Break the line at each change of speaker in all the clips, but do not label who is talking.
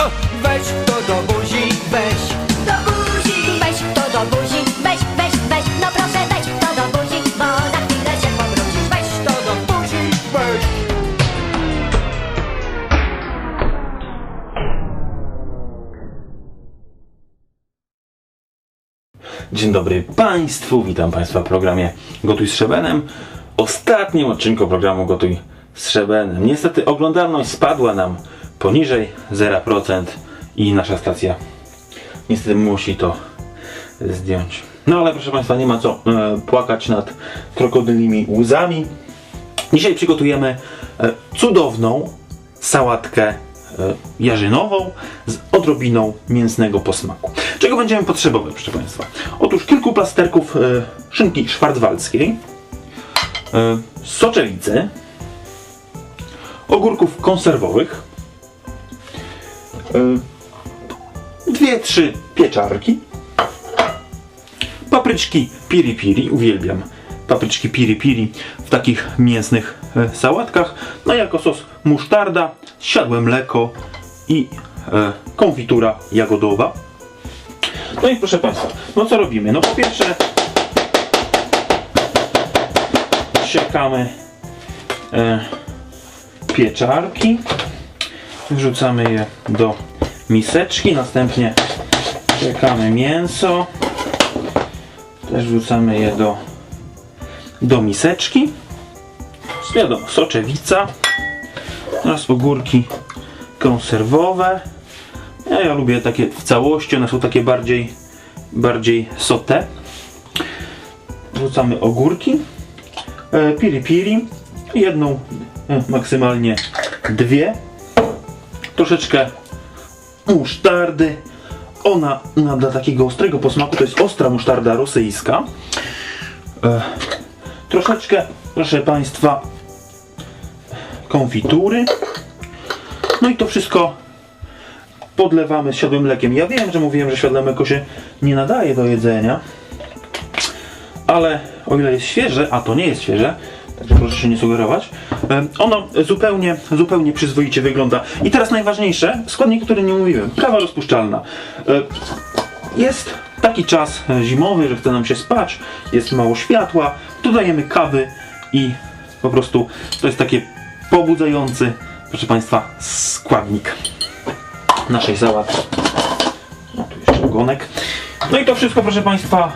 O, weź to do buzi, weź.
Do buzi! Weź to do buzi, weź, weź, weź, no proszę weź to do buzi, bo za chwilę się pobrudzisz. Weź
To do buzi, weź.
Dzień dobry Państwu, witam Państwa w programie Gotuj z Szabenem. Ostatnim odcinku programu Gotuj z Szabenem. Niestety oglądalność spadła nam poniżej 0% i nasza stacja niestety musi to zdjąć. No ale proszę Państwa, nie ma co e, płakać nad krokodylimi łzami. Dzisiaj przygotujemy e, cudowną sałatkę e, jarzynową z odrobiną mięsnego posmaku. Czego będziemy potrzebować, proszę Państwa? Otóż kilku plasterków e, szynki szwarcwaldzkiej, e, soczewicę, ogórków konserwowych, dwie, trzy pieczarki, papryczki piri piri, uwielbiam papryczki piri piri w takich mięsnych e, sałatkach, no jako sos musztarda, siadłe mleko i e, konfitura jagodowa. No i proszę Państwa, no co robimy? No po pierwsze siekamy e, pieczarki, wrzucamy je do miseczki, następnie siekamy mięso, też wrzucamy je do, do miseczki. Wiadomo, soczewica oraz ogórki konserwowe. Ja, ja lubię takie w całości, one są takie bardziej, bardziej sote. Wrzucamy ogórki, e, piri piri, jedną, e, maksymalnie dwie. Troszeczkę musztardy. Ona na, dla takiego ostrego posmaku to jest ostra musztarda rosyjska. E, troszeczkę, proszę Państwa, konfitury. No i to wszystko podlewamy siadłym mlekiem. Ja wiem, że mówiłem, że siadłe mleko się nie nadaje do jedzenia, ale o ile jest świeże, a to nie jest świeże, także proszę się nie sugerować, e, ono zupełnie, zupełnie przyzwoicie wygląda. I teraz najważniejsze, składnik, który nie mówiłem, kawa rozpuszczalna. E, Jest taki czas e, zimowy, że chce nam się spać, jest mało światła, dodajemy kawy i po prostu to jest takie pobudzający, proszę Państwa, składnik naszej sałaty. No tu jeszcze ogonek. No i to wszystko, proszę Państwa,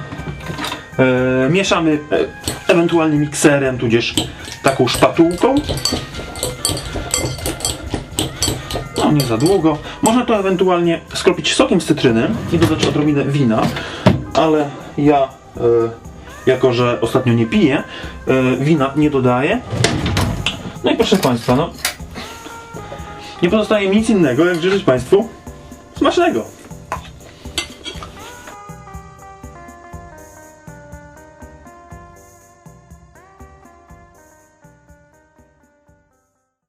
mieszamy ewentualnie mikserem, tudzież taką szpatułką. No nie za długo. Można to ewentualnie skropić sokiem z cytryny i dodać odrobinę wina, ale ja, e, jako że ostatnio nie piję, e, wina nie dodaję. No i proszę Państwa, no nie pozostaje mi nic innego, jak życzyć Państwu smacznego.